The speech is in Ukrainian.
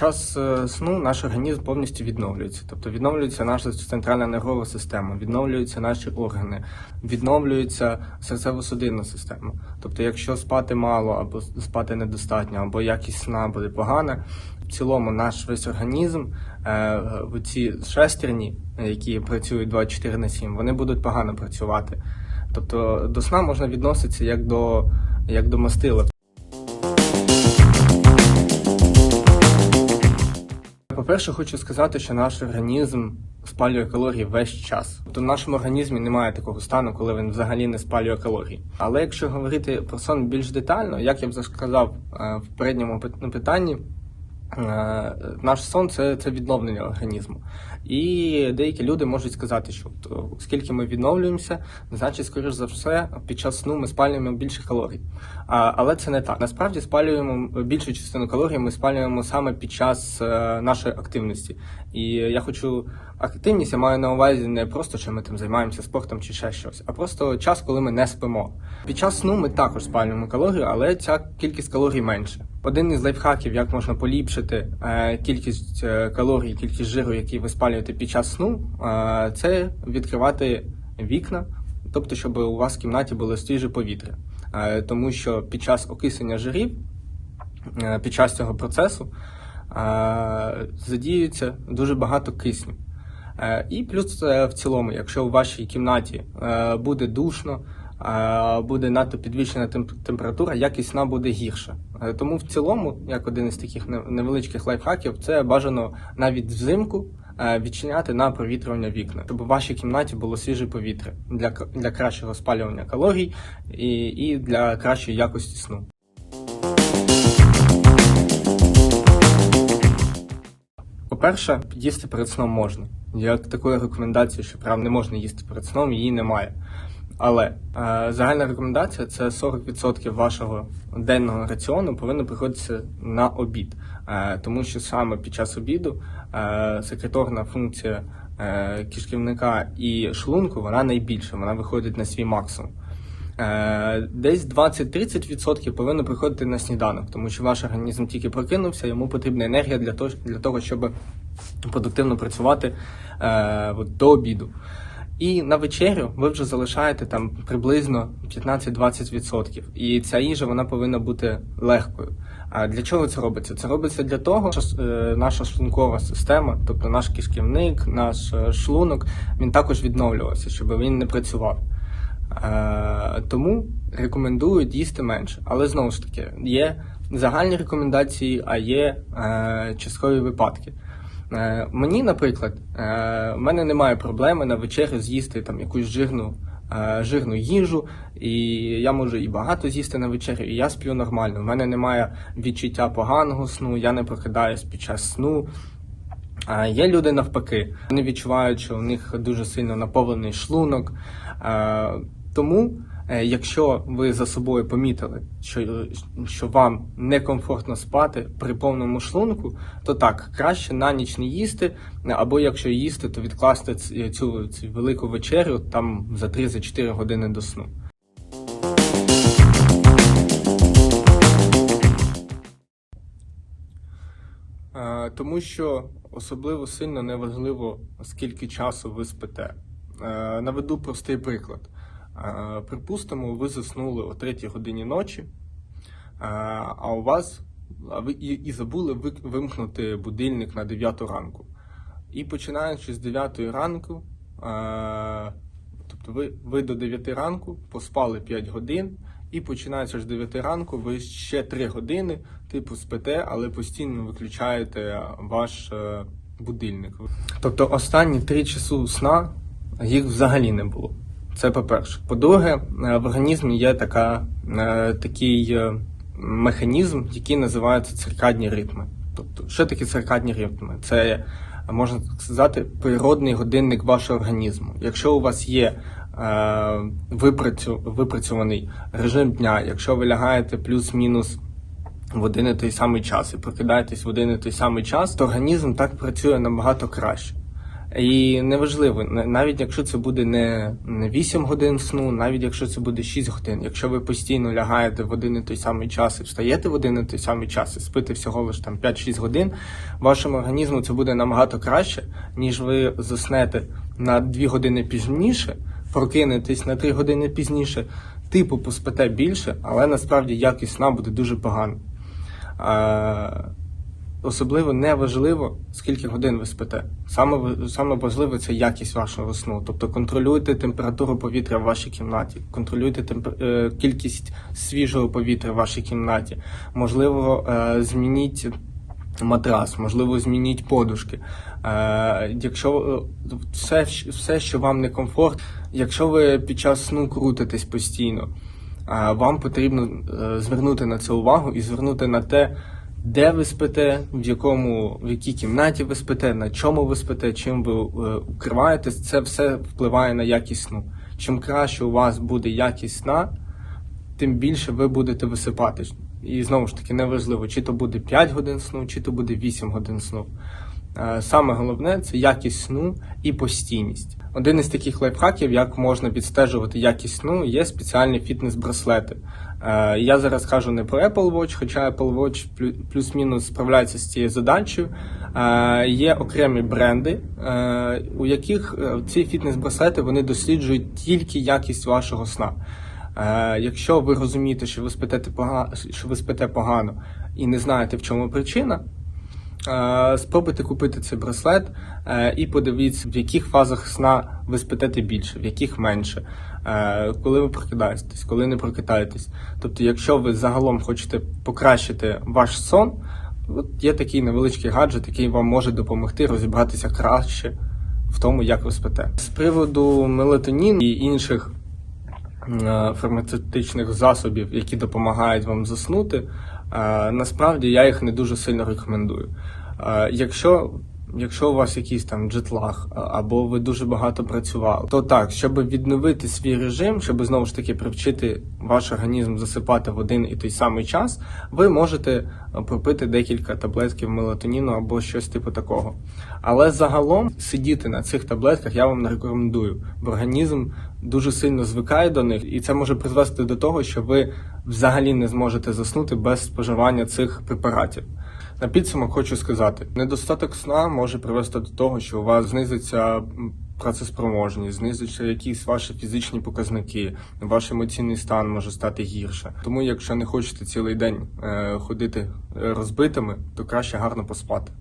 час е, сну наш організм повністю відновлюється. Тобто відновлюється наша центральна нервова система, відновлюються наші органи, відновлюється серцево-судинна система. Тобто, якщо спати мало або спати недостатньо, або якість сна буде погана, в цілому наш весь організм, е, ці шестерні, які працюють 24 на 7, вони будуть погано працювати. Тобто до сна можна відноситися як до, як до мастила. По-перше, хочу сказати, що наш організм спалює калорії весь час. Тобто в нашому організмі немає такого стану, коли він взагалі не спалює калорії. Але якщо говорити про сон більш детально, як я вже сказав е, в передньому питанні, е, наш сон це, це відновлення організму. І деякі люди можуть сказати, що оскільки ми відновлюємося, значить, скоріш за все, під час сну ми спалюємо більше калорій. А, але це не так. Насправді спалюємо більшу частину калорій, ми спалюємо саме під час е, нашої активності. І я хочу активність, я маю на увазі не просто, що ми там займаємося спортом чи ще щось, а просто час, коли ми не спимо. Під час сну ми також спалюємо калорії, але ця кількість калорій менше. Один із лайфхаків, як можна поліпшити е, кількість е, калорій, кількість жиру, який ви спалюєте під час сну, е, це відкривати вікна, тобто, щоб у вас в кімнаті було свіже повітря. Тому що під час окисення жирів, під час цього процесу, задіюється дуже багато кисню. І плюс в цілому, якщо у вашій кімнаті буде душно, буде надто підвищена темп- температура, якість сна буде гірша. Е, Тому в цілому, як один із таких невеличких лайфхаків, це бажано навіть взимку е, відчиняти на провітрювання вікна, щоб у вашій кімнаті було свіже повітря для, для кращого спалювання калорій і, і для кращої якості сну. По-перше, їсти перед сном можна. Як такої рекомендації, що прям не можна їсти перед сном, її немає. Але е, загальна рекомендація це 40% вашого денного раціону повинно приходитися на обід. Е, тому що саме під час обіду е, секреторна функція е, кишківника і шлунку вона найбільша, вона виходить на свій максимум. Е, Десь 20-30% повинно приходити на сніданок, тому що ваш організм тільки прокинувся, йому потрібна енергія для того, для того щоб продуктивно працювати е, от, до обіду. І на вечерю ви вже залишаєте там приблизно 15-20%. І ця їжа вона повинна бути легкою. А для чого це робиться? Це робиться для того, що е, наша шлункова система, тобто наш кишківник, наш е, шлунок, він також відновлювався, щоб він не працював. Е, тому рекомендують їсти менше. Але знову ж таки, є загальні рекомендації, а є часткові випадки. Е, мені, наприклад, е, в мене немає проблеми на вечерю з'їсти там якусь жирну, е, жирну їжу, і я можу і багато з'їсти на вечерю, і я сплю нормально. У мене немає відчуття поганого сну, я не прокидаюсь під час сну. Є люди навпаки, вони відчувають, що у них дуже сильно наповнений шлунок. Е, Тому, якщо ви за собою помітили, що, що вам некомфортно спати при повному шлунку, то так, краще на ніч не їсти, або якщо їсти, то відкласти ц- цю, цю велику вечерю там за 3-4 години до сну. Е, Тому що особливо сильно не важливо, скільки часу ви спите. Е, Наведу простий приклад. Припустимо, ви заснули о 3 годині ночі, а у вас ви і, забули вимкнути будильник на 9 ранку. І починаючи з 9 ранку, тобто ви, ви до 9 ранку поспали 5 годин, і починаючи з 9 ранку, ви ще 3 години, типу, спите, але постійно виключаєте ваш е, будильник. Тобто останні 3 часи сна їх взагалі не було. Це по-перше. По-друге, е, в організмі є така, е, такий е, механізм, який називається циркадні ритми. Тобто, що таке циркадні ритми? Це можна сказати природний годинник вашого організму. Якщо у вас є випрацьований режим дня, якщо ви лягаєте плюс-мінус в один і той самий час і прокидаєтесь в один і той самий час, то організм так працює набагато краще. І неважливо, навіть якщо це буде не, не 8 годин сну, навіть якщо це буде 6 годин, якщо ви постійно лягаєте в один і той самий час і встаєте в один і той самий час і спите всього лише там 5-6 годин, вашому організму це буде набагато краще, ніж ви заснете на 2 години пізніше, прокинетесь на 3 години пізніше, типу поспите більше, але насправді якість сна буде дуже погана. Особливо не важливо, скільки годин ви спите. Саме, саме важливе це якість вашого сну. Тобто контролюйте температуру повітря в вашій кімнаті, контролюйте темпер... кількість свіжого повітря в вашій кімнаті. Можливо, е, змініть матрас, можливо, змініть подушки. Е, якщо е, все, все, що вам не комфорт, якщо ви під час сну крутитесь постійно, вам потрібно звернути на це увагу і звернути на те, де ви спите, в якому в якій кімнаті ви спите, на чому ви спите, чим ви е, укриваєтесь, це все впливає на якість сну. Чим краще у вас буде якість сна, тим більше ви будете висипатись. І знову ж таки, неважливо, чи то буде 5 годин сну, чи то буде 8 годин сну. Е, Саме головне це якість сну і постійність. Один із таких лайфхаків, як можна відстежувати якість сну, є спеціальні фітнес-браслети. Е, Я зараз кажу не про Apple Watch, хоча Apple Watch плюс-мінус справляється з цією задачею. Е, Є окремі бренди, у яких ці фітнес-браслети вони досліджують тільки якість вашого сна. Якщо ви розумієте, що ви спите погано, що ви спите погано і не знаєте, в чому причина, спробуйте купити цей браслет е, і подивіться, в яких фазах сна ви спитете більше, в яких менше, е, коли ви прокидаєтесь, коли не прокидаєтесь. Тобто, якщо ви загалом хочете покращити ваш сон, от є такий невеличкий гаджет, який вам може допомогти розібратися краще в тому, як ви спите. З приводу мелатоніну і інших е, фармацевтичних засобів, які допомагають вам заснути, насправді я їх не дуже сильно рекомендую. Е, Якщо, якщо у вас якийсь там джетлаг, або ви дуже багато працювали, то так, щоб відновити свій режим, щоб знову ж таки привчити ваш організм засипати в один і той самий час, ви можете е, пропити декілька таблетків мелатоніну або щось типу такого. Але загалом сидіти на цих таблетках я вам не рекомендую, бо організм дуже сильно звикає до них, і це може призвести до того, що ви взагалі не зможете заснути без споживання цих препаратів. На підсумок хочу сказати: недостаток сна може привести до того, що у вас знизиться працеспроможність, знизиться якісь ваші фізичні показники, ваш емоційний стан може стати гірше. Тому, якщо не хочете цілий день е, ходити е, розбитими, то краще гарно поспати.